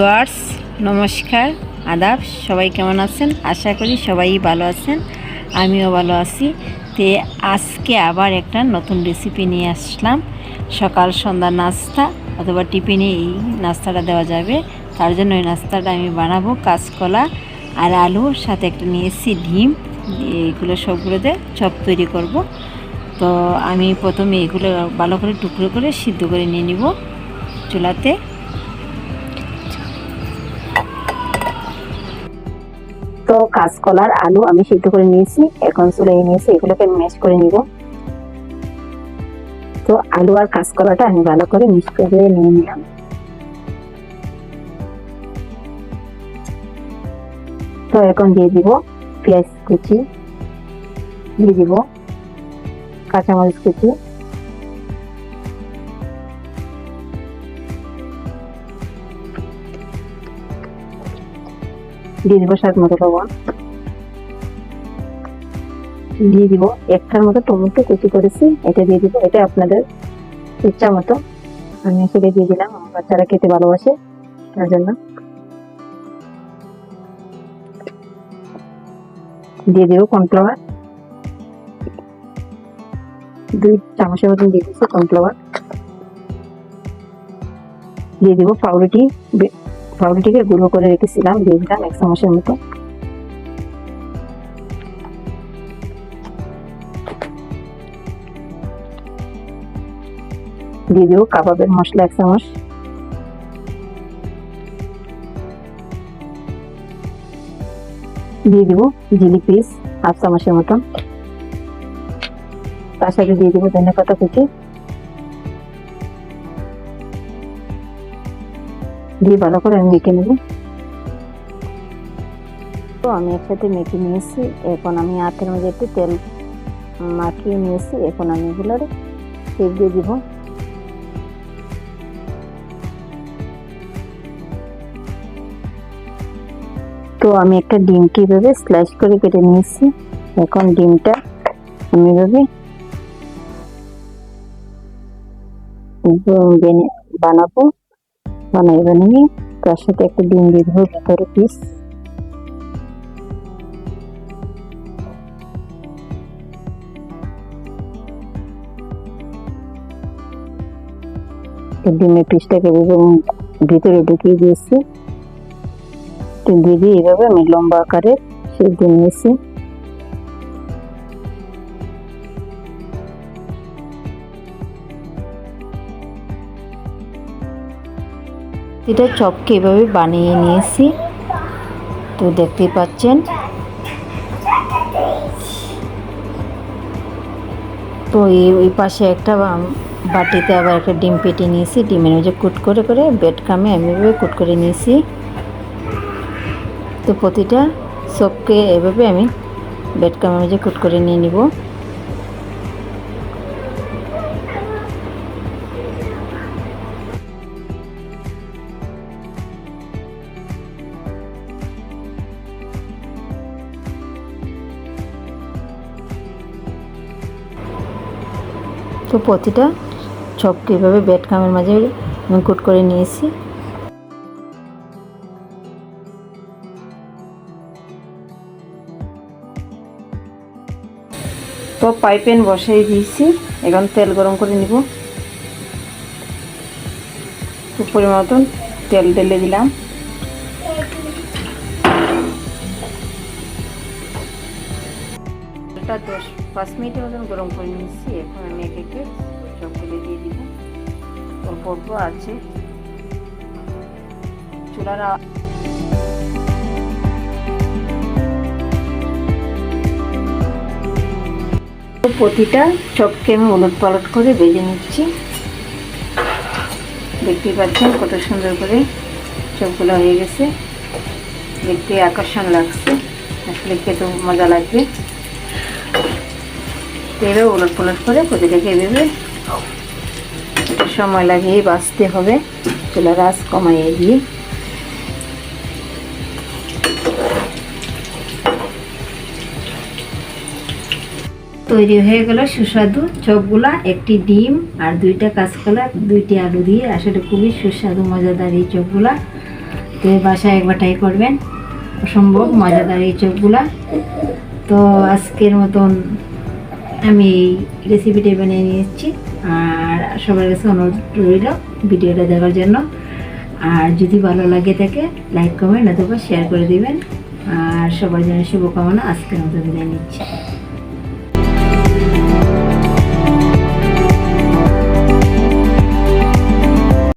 Viewers, নমস্কার, আদাব, সবাই কেমন আছেন? আশা করি সবাই ভালো আছেন, আমিও ভালো আছি। তে আজকে আবার একটা নতুন রেসিপি নিয়ে আসলাম। সকাল সন্ধ্যা নাস্তা অথবা টিফিনে এই নাস্তাটা দেওয়া যাবে। তার জন্য এই নাস্তাটা আমি বানাবো কাঁচকলা আর আলুর সাথে একটা নিয়েছি ডিম। এগুলো সবগুলোতে চপ তৈরি করব। তো আমি প্রথমে এগুলো ভালো করে টুকরো করে সিদ্ধ করে নিয়ে নিব চুলাতে। কাঁচকলার আলু আমি সিদ্ধ করে নিয়েছি, এখন চুলে নিয়েছি, এগুলোকে ম্যাশ করে নিব। তো আলু আর কাঁচকলাটা আমি ভালো করে মিক্স করে নিয়ে নিলাম। তো এখন দিয়ে দিব পেঁয়াজ কুচি, দিয়ে দিব কাঁচামরিচ কুচি। দিয়ে দিব স্বাদ মতো লবণ। দিয়ে দিব একটার মতো টমেটো কুচি করেছি, এটা দিয়ে দিব, এটা আপনাদের ইচ্ছা মতো। আমি সেটা দিয়ে দিলাম বাচ্চারা খেতে ভালোবাসে, তার জন্য। দিয়ে দিব কর্নফ্লাওয়ার। দুই চামচের মতন দিয়ে দিচ্ছি কর্নফ্লাওয়ার। দিয়ে দিব পাউরুটি পাউরুটিকে গুঁড়ো করে রেখেছিলাম দিয়ে দিলাম এক চামচের মতো। দিয়ে দিব কাবাবের মশলা এক চামচ দিয়ে দিব জিলি পিস হাফ চামচের মতন তার সাথে দিয়ে দিব ধনে পাতা কুচি। দিয়ে ভালো করে আমি মেখে নেব। তো আমি একসাথে মেখে নিয়েছি, এখন আমি হাতের মধ্যে একটু তেল মাখিয়ে নিয়েছি, এখন আমি এগুলোর শেপ দিয়ে দিব। তো আমি একটা ডিমকে এভাবে স্লাইস করে কেটে নিয়েছি, এখন ডিমটা আমি এভাবে বানাবো। বানাই বানিয়ে তার সাথে একটা ডিম দিয়ে দেবো ভেতরে পিস ডিমের পিসটাকে ভিতরে ঢুকিয়ে দিয়েছি। দিয়ে এইভাবে আমি লম্বা আকারে শেপ দিয়ে নিয়েছি। এটা চপকে এভাবে বানিয়ে নিয়েছি। তো দেখতেই পাচ্ছেন। তো এই পাশে একটা বাটিতে আবার একটা ডিম পেটে নিয়েছি। ডিমের মধ্যে কুট করে করে বেড কামে আমি এভাবে কুট করে নিয়েছি। তো প্রতিটা সবকে এভাবে আমি বেড কামের মধ্যে কুট করে নিয়ে নিব। তো প্রতিটা চপকে এভাবে বেড কামের মাঝে আমি কুট করে নিয়েছি। তো পাইপেন বসাই দিয়েছি, এখন তেল গরম করে নিব। তো পরিমাণ মতন তেল ঢেলে দিলাম। তেলটা দশ পাঁচ মিনিটের মতন গরম করে নিচ্ছি এখন আমি এক একে সবগুলো দিয়ে দিব। অল্প অল্প আছে। চুলার প্রতিটা চপকে আমি উলট পালট করে বেজে নিচ্ছি। দেখতেই পাচ্ছেন কত সুন্দর করে চপগুলো হয়ে গেছে। দেখতে আকর্ষণ লাগছে। আসলে খেতে মজা লাগবে। এভাবে ওলট পালট করে প্রতিটাকে এভাবে সময় লাগিয়ে বাঁচতে হবে। চুলার আঁচ কমাইয়ে দিয়ে তৈরি হয়ে গেল সুস্বাদু চপগুলা একটি ডিম আর দুইটা কাঁচকলা দুইটি আলু দিয়ে। আসলে খুবই সুস্বাদু মজাদার এই চপগুলা। তো বাসায় একবার ট্রাই করবেন। অসম্ভব মজাদার এই চপগুলা। তো আজকের মতন আমি এই রেসিপিটি বানিয়ে নিয়েছি। আর সবার কাছে অনুরোধ রইল ভিডিওটা দেখার জন্য। আর যদি ভালো লাগে থাকে লাইক কমেন্ট অথবা শেয়ার করে দিবেন। আর সবার জন্য শুভকামনা, আজকের মতো বিদায় নিচ্ছি।